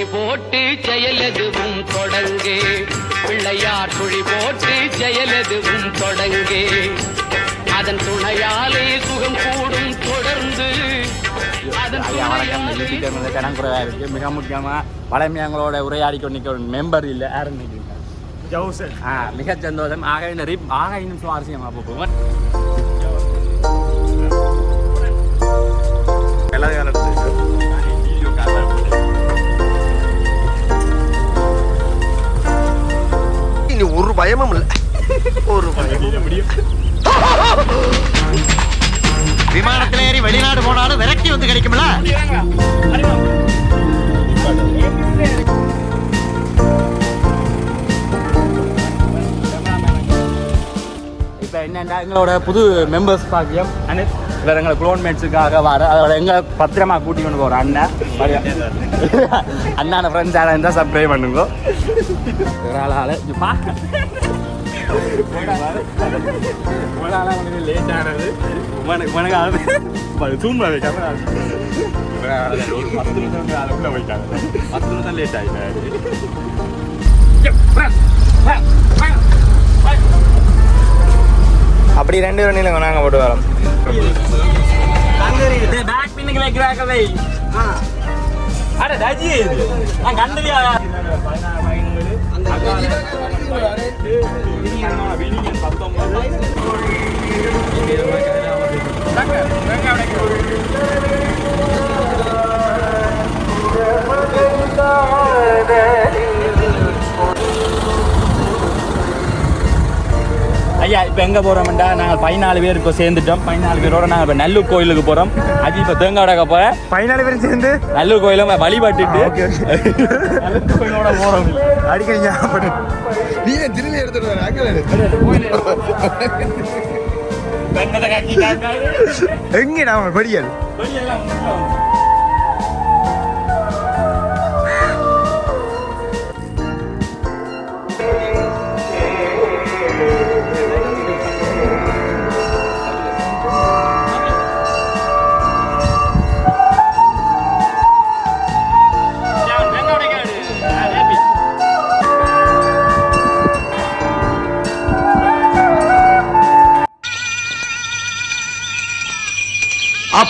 குழி போட்டு செயலதுவும் தொடங்கு. பிள்ளையார் குழி போட்டு செயலதுவும் தொடங்கு. அதன் துணையாலே சுகம் கூடும் தொடர்ந்து. சேனலில் கணக்குறையாக இருக்குது மிக முக்கியமாக பழமையங்களோட உரையாடி கொண்டிருக்க ஒரு மெம்பர் இல்லை நினைக்கிறீங்க ஜவுசன் ஆ மிக சந்தோஷம். ஆக இன்னும் சுவாரஸ்யமாக போகும் இனி ஒரு பயமும் இல்ல. ஒரு விமானத்துல ஏறி வெளிநாடு போனாலும் விரக்தி வந்து கிடைக்கும்ல இப்போ என்னென்னா எங்களோட புது மெம்பர்ஸ் பாக்கியம். அனித் வேற எங்களை குளோன்மேட்ஸுக்காக வர அதோட எங்களை பத்திரமா கூட்டி கொண்டு போகிற அண்ணன் அண்ணான ஃப்ரெண்ட்ஸ் யாராக இருந்தால் சப்ஸ்கிரைப் பண்ணுங்க ஒரு லேட் ஆனது உனக்கு உனக்கு அது தூண்டாது பத்து நிமிஷம் அதுக்குள்ளே பத்து நிமிஷம் லேட் ஆகிட்டாரு அப்படி ரெண்டு ரெண்டு நாங்க போட்டு வரோம். ஐயா இப்போ எங்கே போகிறோம்டா நாங்கள் பதினாலு பேர் இப்போ சேர்ந்துட்டோம். பதினாலு பேரோட நாங்கள் இப்போ நல்லூர் கோயிலுக்கு போகிறோம் அஜி இப்போ தேங்காய் உடைக்க போக பதினாலு பேரும் சேர்ந்து? நல்லூர் கோயிலும் வழிபட்டுட்டு கோயிலோட போகிறோம் அடிக்கடி ஞாபகம். நீ திரும்பி எடுத்துட்டு எங்கடா படியல்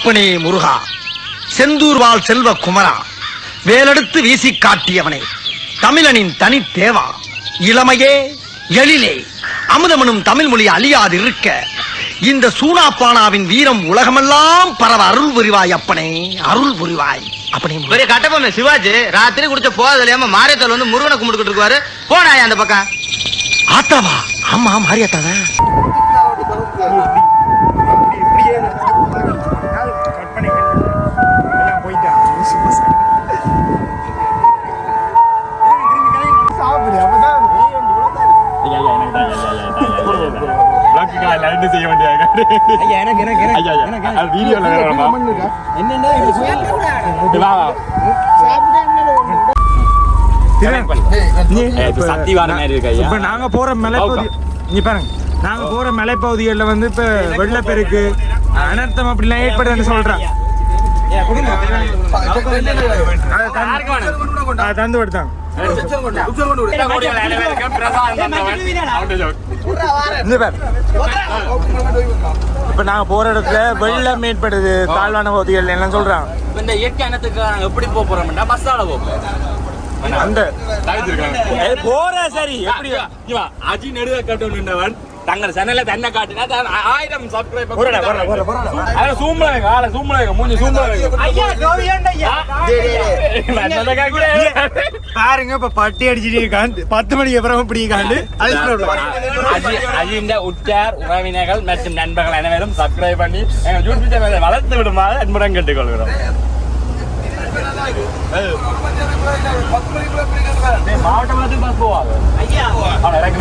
அப்பனே முருகா. செந்தூர் வாழ் செல்வ குமரா. வேலெடுத்து வீசி காட்டியவனே. தமிழனின் தனி தேவா. இளமையே எழிலே. அமுதமனும் தமிழ் மொழி அழியாது இருக்க இந்த சூனாப்பானாவின் வீரம் உலகமெல்லாம் பரவ அருள் புரிவாய் அப்பனே அருள் புரிவாய். பெரிய கட்டபொம்மை சிவாஜி. ராத்திரி குடிச்ச போதல் இல்லாம மாரியத்தால் வந்து முருகனை கும்பிட்டுக்கிட்டு இருக்காரு போனாயா அந்த பக்கம்? ஆத்தாவா? ஆமா மாரியாத்தாவா? செய்ய வேண்டிய ஐயா எனக்கு எனக்கு ஐயா ஐயா. வீடியோல வேணுமா என்னென்ன வா வா. இது சத்திவான மாதிரி இருக்கு ஐயா. இப்ப நாங்க போற மலைப்பகுதி நீ பாருங்க. நாங்க போற மலைப்பகுதிகளில் வந்து இப்ப வெள்ளப்பெருக்கு அனர்த்தம் அப்படிலாம் ஏற்படுதுன்னு சொல்றேன் தந்து- அதை தந்து விடுத்தாங்க இப்ப நாங்க போற இடத்துல வெள்ளம் ஏற்படுது தாழ்வான பகுதிகள் எல்லாம் சொல்றாங்க இந்த இயற்கை இனத்துக்கு நாங்க எப்படி போக போறோம்னா பஸ்ஸால போறோம். அந்த போற சரி. எப்படி? அஜி நடுவே கட்டணுன்றவன் தங்கள் சேனல்ல தன்னை காட்டினா ஆயிரம் சப்ஸ்கிரைபர் போறடா, போறடா, போறடா, போறடா. அதுல சூம்ல வைங்க ஆள சூம்ல வைங்க மூஞ்சி சூம்ல வைங்க. நான் சொல்ல கேக்குறேன். பாருங்க இப்ப பட்டி அடிச்சுட்டு இருக்கான். பத்து மணிக்கு அப்புறம் இப்படி அஜி அஜிந்த உற்றார் உறவினர்கள் மற்றும் நண்பர்கள் அனைவரும் சப்ஸ்கிரைப் பண்ணி எங்க யூடியூப் சேனலை வளர்த்து விடுமாறு அன்புடன் கேட்டுக்கொள்கிறோம். டேய், மாவட்ட மட்டத்துக்கு பஸ் போவாங்க அவன் எனக்கு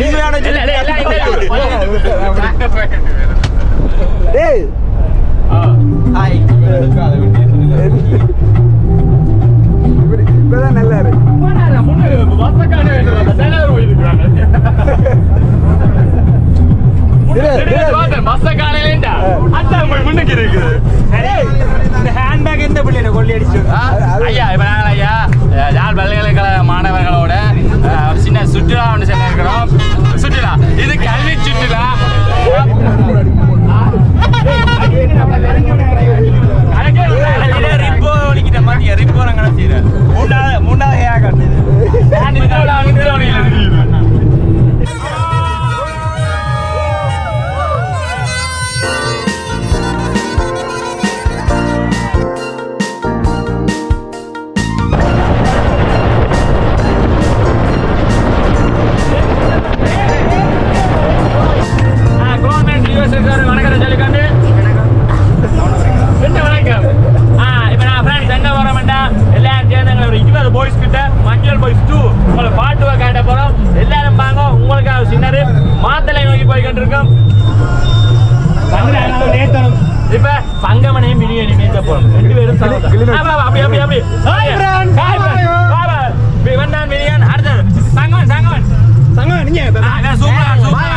நிக்கிறான் உள்ள பார்த்து கதையடா பின்னிக்கு நடிச்சுவா பின்னிக்கு வா பின்னிக்கு நடுவா உண்மையான இப்பதான் நல்லா இருக்கு இந்த ஹேண்ட்பேக் எந்த பிள்ளைங்க கொள்ளி அடிச்சு? ஐயா இப்ப நாங்கள் ஐயா யாழ் பல்கலைக்கழக மாணவர்களோட சின்ன சுற்றுலா ஒன்று செல்ல இருக்கிறோம் சுற்றுலா. இது கல்வி சுற்றுலா. மூணாவது மூணாவது சங்கமனையும் பிரியாணி மேய்ச்ச போறோம். ரெண்டு பேரும் அப்படி அப்படி அப்படி. ஹாய் ஃப்ரெண்ட் ஹாய் ஃப்ரெண்ட் வா வா. பி- வந்தான் பிரியாணி அடுத்தது சங்கமன் சங்கமன் சங்கம் நீங்க ஆ, நான் சூப்பரா சூப்பரா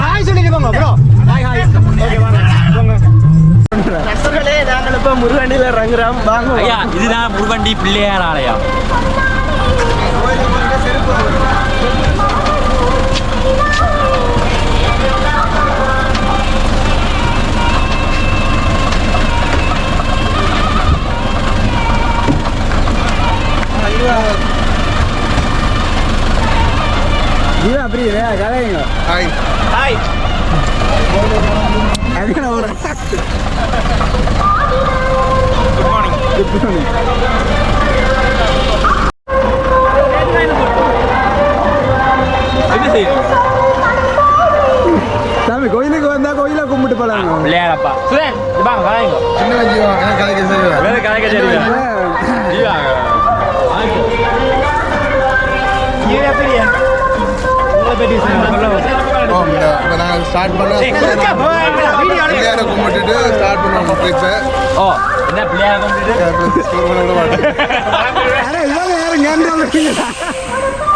ஹாய் சொல்லிட்டு போங்க ப்ரோ ஹாய் ஹாய் ஓகே வாங்க. போங்க நண்பர்களே நாங்கள் இப்ப முருகண்டில இறங்குறோம் வாங்க ஐயா இதுதான் முருகண்டி பிள்ளையார் ஆலயம். இது அப்படி கதைங்க ஹாய் அதுக்கு ஒரு சாமி கோயிலுக்கு வந்தா கோயில கும்பிட்டு போலாங்க. பிள்ளையாரப்பா சுரேன் வாங்க வாங்க சின்ன ஜீவா எனக்கு கதைக்க சரியா வேற கலைக்க தெரியுங்க ஜீவாங்க ஓ, இந்த இப்ப நாங்க ஸ்டார்ட் பண்ண பிள்ளையார கும்பிட்டுட்டு ஸ்டார்ட் பண்ணுவோம் ட்ரிப்பை ஓ என்ன பிள்ளையார கும்பிட்டு விட மாட்டேன் அட இவங்க யாரும் கேண்டா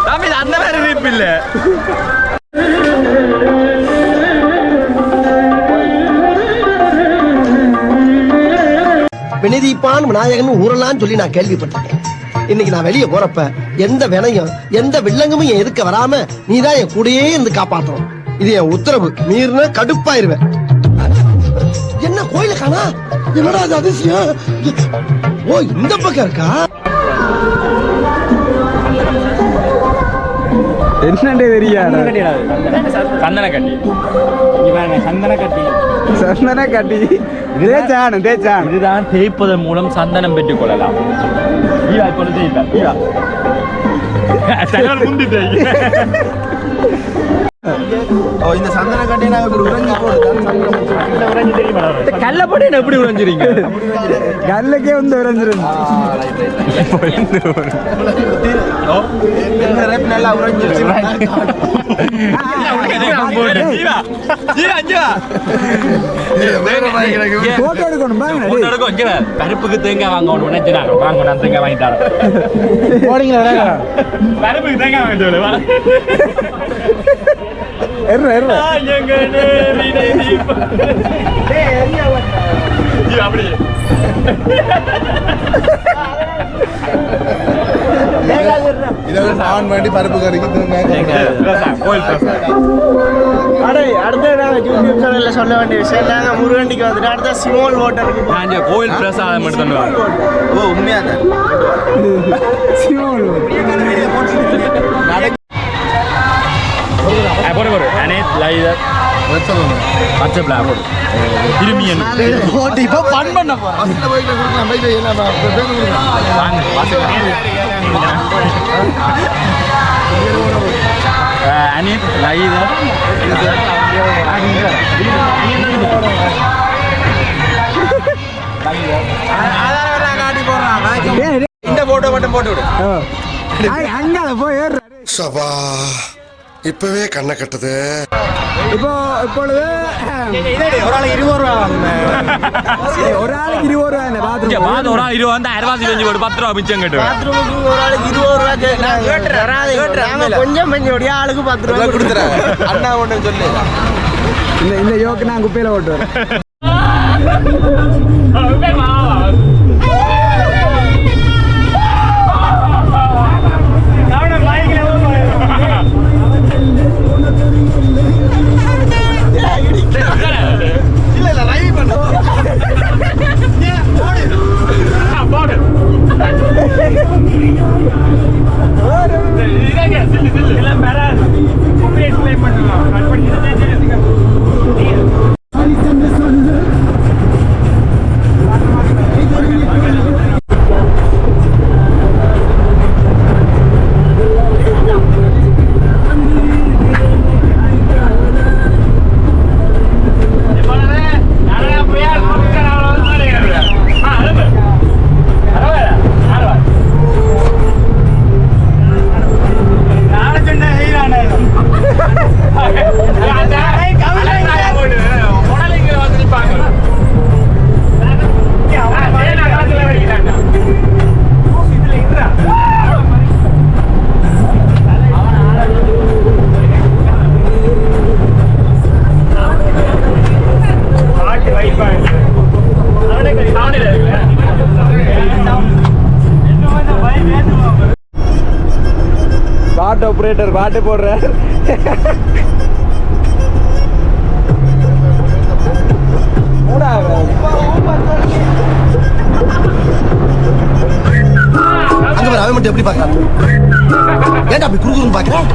சாமி இது அந்த மாதிரி ரீப் இல்ல. வினதீப்பான் விநாயகன் ஊரெல்லாம் சொல்லி நான் கேள்விப்பட்டிருக்கேன். இன்னைக்கு நான் வெளியே போறப்ப எந்த வினையும் எந்த வில்லங்கமும் என் எதுக்க வராம நீதான் என் கூடயே இருந்து காப்பாற்றணும் இது என் உத்தரவு. மீறின கடுப்பாயிருவேன். என்ன கோயில காணா? என்னடா அது அதிசயம்? ஓ இந்த பக்கம் இருக்கா? என்னண்டே தெரியாது? சந்தன கட்டி சந்தன கட்டி. சந்தன கட்டி. தேச்சானு தேச்சானு இதுதான் தேய்ப்பதன் மூலம் சந்தனம் பெற்றுக் கொள்ளலாம். ஈவா ஈவா. தலைவர் முந்தி தேய் ஓ இந்த சந்தன கட்டி நாங்க இப்படி உறைஞ்சி போடுறோம் கல்லப்படி எப்படி உழைஞ்சிருங்க கல்லுக்கே வந்து விரைஞ்சிருந்து இந்த ரேப் நல்லா உறைஞ்சிருச்சு போட்டோ எடுக்கணும் பாருங்க கருப்புக்கு தேங்காய் வாங்க வாங்க தேங்காய் வாங்கிட்டாரு கருப்புக்கு தேங்காய் வாங்கிட்டு அப்படியே இதை ஆன் பண்ணி பருப்பு கறிக்கு அடே அடுத்து நாங்கள் யூடியூப் சேனலில் சொல்ல வேண்டிய விஷயம் நாங்கள் முருகண்டிக்கு வந்துட்டு அடுத்த போகிறோம் நான் இங்க கோயில் பிரசாதம் தான் ஓ உண்மையா தான்? போடு போடு. அனைத் லைவ் வாட்ஸ்அப்ல போடு திரும்பி போட்டு இப்போ பண்ண அனித் இந்த போட்டோ மட்டும் போட்டு விடு. அங்க போய் ஏறு சபா. இப்பவே கண்ணை கட்டுது. இப்போ இப்பொழுது ஒரு ஆள் இருபது ரூபா ஒரு ஆளுக்கு இருபது ரூபா இந்த பாத்ரூம் பாத்து ஒரு ஆள் இருபது வந்து அறுபது செஞ்சு போடு பத்து ரூபா மிச்சம் கட்டு பாத்ரூமுக்கு ஒரு ஆளுக்கு இருபது ரூபா கேட்டாங்க நாங்கள் கொஞ்சம் கொஞ்சம் ஆளுக்கு பத்து ரூபா கொடுத்துறேன். அண்ணா ஒன்று சொல்லு. இந்த இந்த யோக்கு நான் குப்பையில ஓட்டு Hadi. ஆப்ரேட்டர் பாட்டு போடுற அங்க பாரு, அவன் மட்டும் எப்படி பார்க்கறான் ஏன்டா அப்படி குறுகுறுன்னு பார்க்கறான்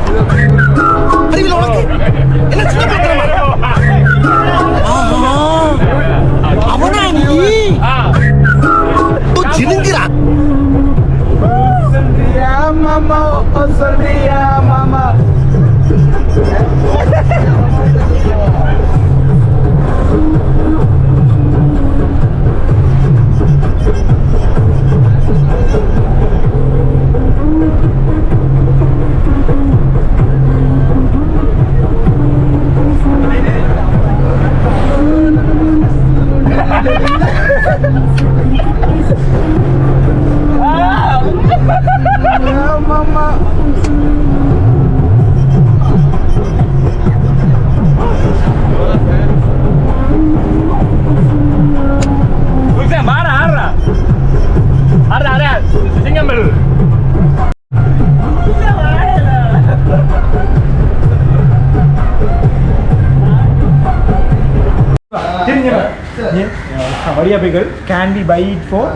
அறிவியல் உனக்கு? என்ன சின்ன பார்க்கறமா அவனா? நீ? ஜினுங்கிறான் மாமா? சொல்றியா ah! ya mama Bisa marah. Ada, ada. Singgah bel. வடியாப்பைகள் can be buy it for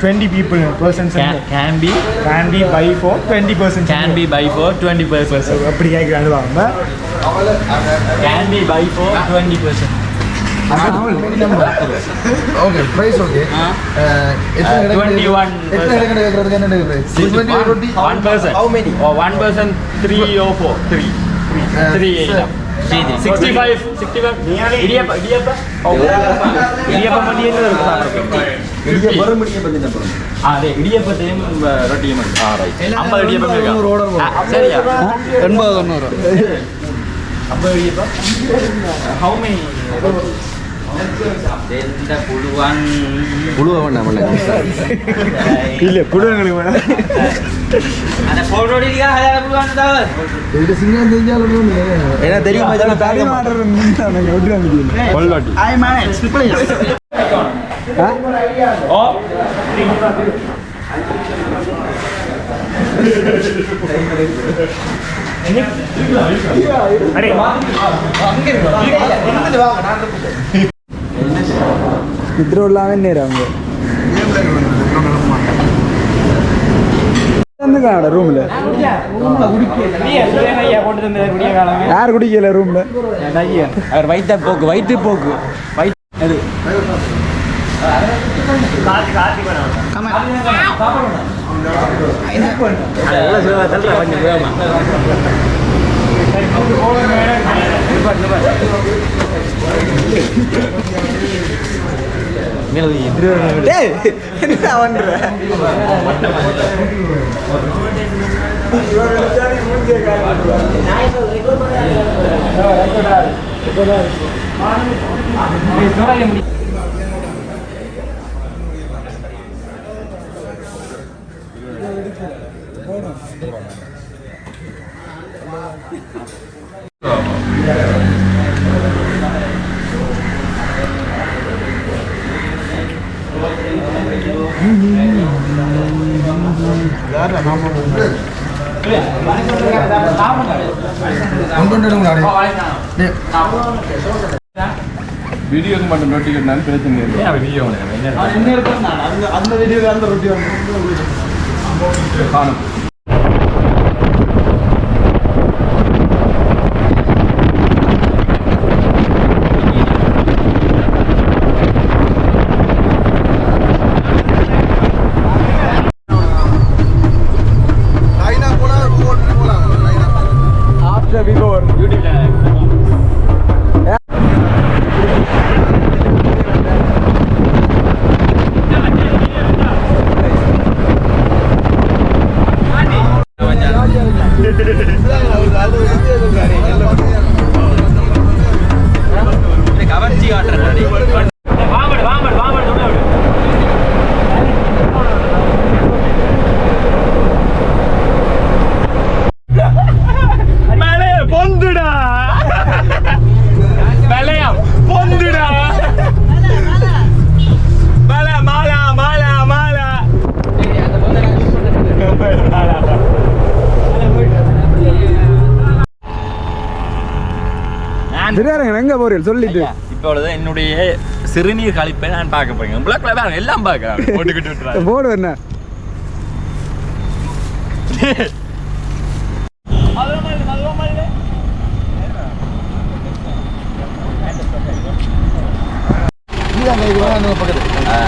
twenty people persons can be. Can be buy for twenty percent can be buy for 20 percent அப்படி கேட்குறாங்க வாங்க can be buy for 20 percent okay price okay எத்தனை கிடைக்கு 21 எத்தனை கிடைக்கு கேட்கறதுக்கு என்ன price twenty roti one person. How many? Or three three 65 65 இடியப்ப இடியப்ப இடியப்ப மட்டும் என்ன இருக்கு சாப்பிடுறதுக்கு ஆ அதே இடியப்பத்தையும் ரொட்டியும். ஆ ரைட் ஐம்பது இடியப்பம் இருக்கா சரியா? எண்பது தொண்ணூறு ஐம்பது how many? புழுவ வேண்டாம் இல்ல குடும்பங்களுக்கு வேணாம். என்ன தெரியும் தடி மாடுறது நாங்கள் விட்டு வந்துட்டீங்க கொள்ளாட்டி அவங்க வந்துக்காட ரூம்ல யார் குடிக்கல ரூம்ல அவர் வயிற்று போக்கு போக்கு வயிற்று என்ன பண்ற வீடியோக்கு மட்டும் நோட்டிக்கிறதுனால பிரச்சனை இல்லை அந்த வீடியோ அந்த ரொட்டி காணும் போறீங்க சொல்லிட்டு. இப்பொழுது என்னுடைய சிறுநீர் கழிப்பை நான் பார்க்க போறேன் பிளாக்ல வேற எல்லாம் பார்க்க போட்டுக்கிட்டு போடு என்ன?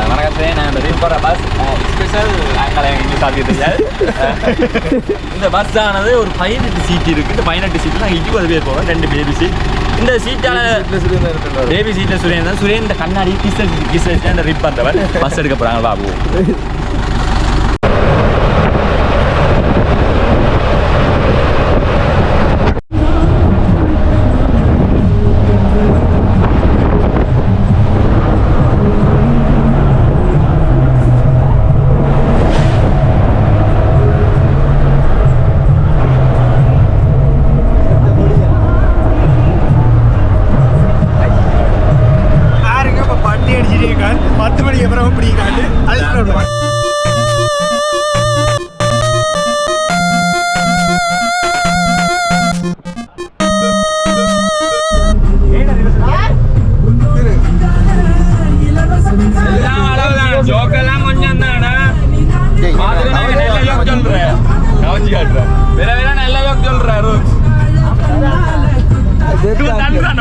வணக்கத்தை நான் வெளியே போகிற பஸ் ஸ்பெஷல் தெரியாது இந்த பஸ் ஆனது ஒரு பதினெட்டு சீட் இருக்கு. இந்த பதினெட்டு சீட்டில் நாங்கள் இருபது பேர் போவோம். ரெண்டு பேபி சீட் இந்த சீட்டான பேபி சீட்டில் சுரேந்தர் சுரேன் இந்த கண்ணாடி கிசல் அந்த ரிப் பண்ணுறவர் பஸ் எடுக்க போகிறாங்க